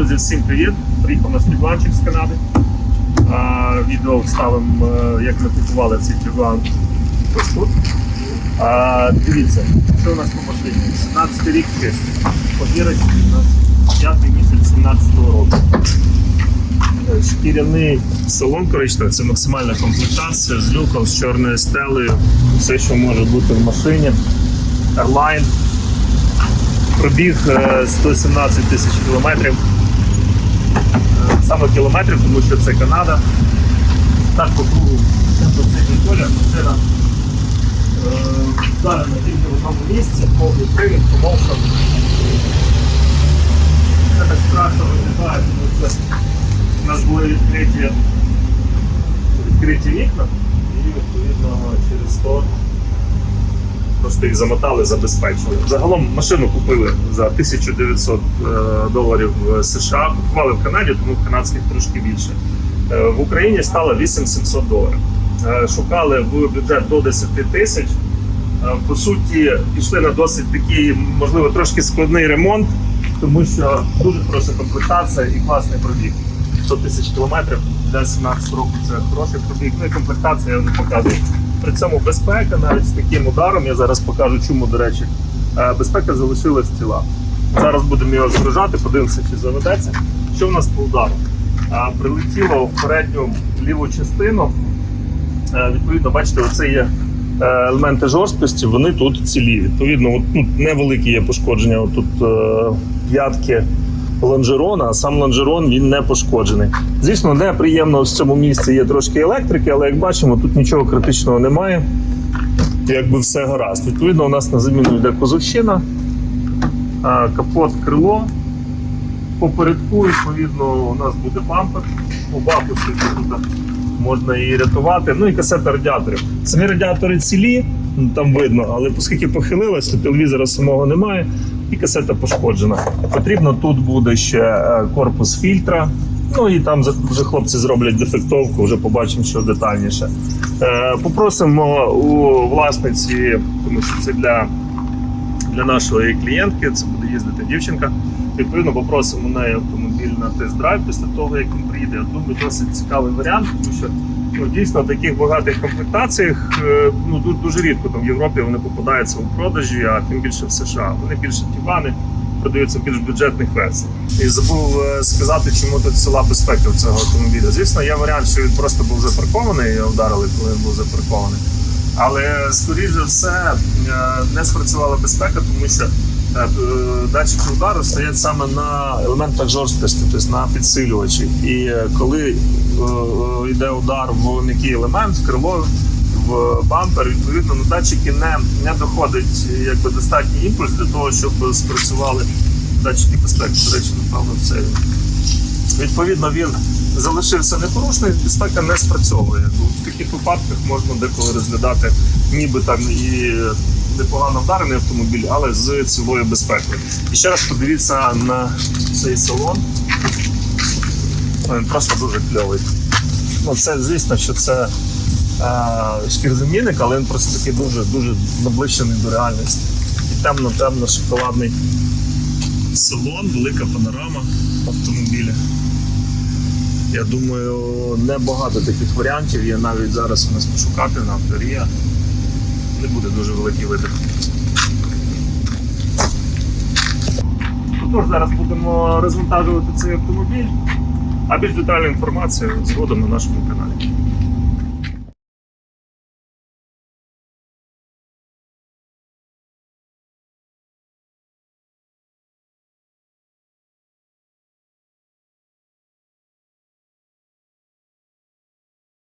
Друзі, всім привіт! Приїхав наш Тігуанчик з Канади. А, відео вставимо, е, як ми купували цей Тігуан ось тут. А, дивіться, що у нас по машині? 17 рік чистий. Повірить, у нас п'ятий місяць 17-го року. Е, Шкіряний салон коричневий, це максимальна комплектація з люком, з чорною стелею, все, що може бути в машині. Airline. Пробіг е, 117 тисяч кілометрів. Е, Саме кілометрів, тому що це Канада. Так по кругу темпоційний колір, машина е, вдарена тільки в одному місці, повний привід, помовка. Це так страшно виглядає, тому що у нас були відкриті, відкриті вікна і відповідно через то просто їх замотали, забезпечили. Загалом машину купили за 1900 е, доларів в США. Купували в Канаді, тому в канадських трошки більше. Е, В Україні стало 8700 доларів. Е, Шукали в бюджет до 10 тисяч. Е, По суті, пішли на досить такий, можливо, трошки складний ремонт, тому що дуже хороша комплектація і класний пробіг. 100 тисяч кілометрів для 17 років це хороший пробіг. Ну і комплектація я вже показую. При цьому безпека навіть з таким ударом, я зараз покажу, чому, до речі, е, безпека залишилась ціла. Зараз будемо його згружати, подивимося, чи заведеться. Що в нас по удару? Е, Прилетіло в передню ліву частину. Е, Відповідно, бачите, оце є елементи жорсткості, вони тут цілі. Відповідно, от, ну, невеликі є пошкодження. От тут п'ятки лонжерона, а сам лонжерон він не пошкоджений. Звісно, неприємно в цьому місці є трошки електрики, але як бачимо, тут нічого критичного немає. Якби все гаразд. Відповідно, у нас на заміну йде козовщина, капот, крило. Попередку, відповідно, у нас буде бампер. Бакусі тут можна її рятувати. Ну і касета радіаторів. Самі радіатори цілі, там видно, але оскільки похилилась, то телевізора самого немає і касета пошкоджена. Потрібно тут буде ще е, корпус фільтра. Ну і там вже хлопці зроблять дефектовку, вже побачимо, що детальніше. Е, Попросимо у власниці, тому що це для, для нашої клієнтки, це буде їздити дівчинка. Відповідно, попросимо у неї автомобіль на тест-драйв після того, як він приїде. Я думаю, досить цікавий варіант, тому що ну, дійсно в таких багатих комплектаціях е, ну, дуже рідко там в Європі вони попадаються у продажі, а тим більше в США. Вони більше тівани продаються більш бюджетних версіях. І забув е, сказати, чому тут ціла безпека в цього автомобіля. Звісно, є варіант, що він просто був запаркований, його вдарили, коли він був запаркований. Але скоріш все е, не спрацювала безпека, тому що датчики удару стоять саме на елементах жорсткості, тобто на підсилювачі. І е, коли е, е, йде удар в м'який елемент, в крило, в бампер, відповідно, ну, датчики не, не доходить якби, достатній імпульс для того, щоб спрацювали датчики безпеки. До речі, напевно, це. Відповідно, він залишився непорушний, безпека не спрацьовує. Ну, В таких випадках можна деколи розглядати ніби там і непогано вдарений автомобіль, але з цілою безпекою. І ще раз подивіться на цей салон. Він просто дуже кльовий. Ну, це, звісно, що це е, шкірзамінник, але він просто такий дуже дуже наближений до реальності. І темно-темно шоколадний салон, велика панорама автомобіля. Я думаю, небагато таких варіантів є навіть зараз у нас пошукати на авторія. Не буде дуже великий вибір. Тож зараз будемо розвантажувати цей автомобіль, а більш детальну інформацію згодом на нашому каналі.